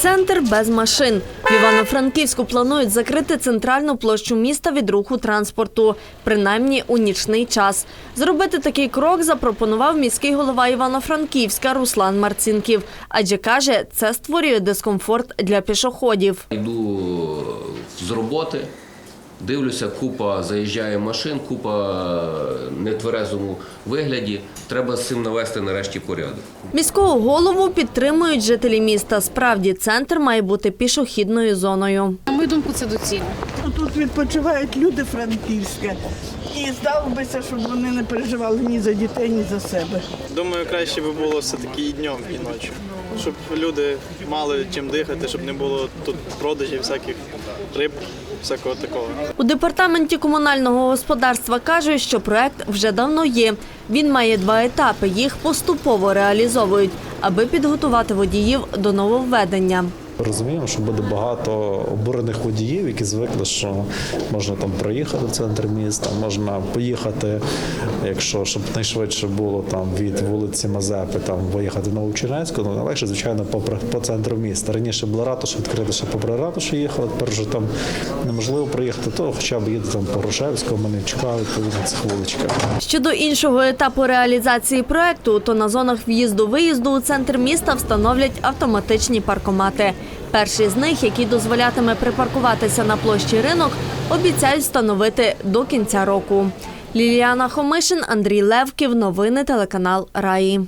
Центр без машин. В Івано-Франківську планують закрити центральну площу міста від руху транспорту, принаймні у нічний час. Зробити такий крок запропонував міський голова Івано-Франківська Руслан Марцінків. Адже каже, це створює дискомфорт для пішоходів. Йду з роботи, дивлюся, купа заїжджає машин, купа нетверезому вигляді. Треба з цим навести нарешті порядок. Міського голову підтримують жителі міста. Справді, центр має бути пішохідною зоною. На мою думку, це доцільно. Тут відпочивають люди франківське. І здалося, щоб вони не переживали ні за дітей, ні за себе. Думаю, краще би було все-таки і днем, і ночі. Щоб люди мали чим дихати, щоб не було тут продажів всяких риб, всякого такого. У департаменті комунального господарства кажуть, що проект вже давно є. Він має два етапи. Їх поступово реалізовують, аби підготувати водіїв до нововведення. Розуміємо, що буде багато обурених водіїв, які звикли, що можна там проїхати в центр міста, можна поїхати, якщо щоб найшвидше було там від вулиці Мазепи, там виїхати на Новочернецьку, ну легше, звичайно, по, по центру міста. Раніше була ратуша відкрита, ще попри ратушу їхали, тепер вже там неможливо проїхати, то хоча б їде там по Грушевському, Манівчука, відповідно цих вуличках. Щодо іншого етапу реалізації проекту, то на зонах в'їзду-виїзду у центр міста встановлять автоматичні паркомати. Перший з них, який дозволятиме припаркуватися на площі ринок, обіцяють встановити до кінця року. Ліліана Хомишин, Андрій Левків. Новини телеканал Раї.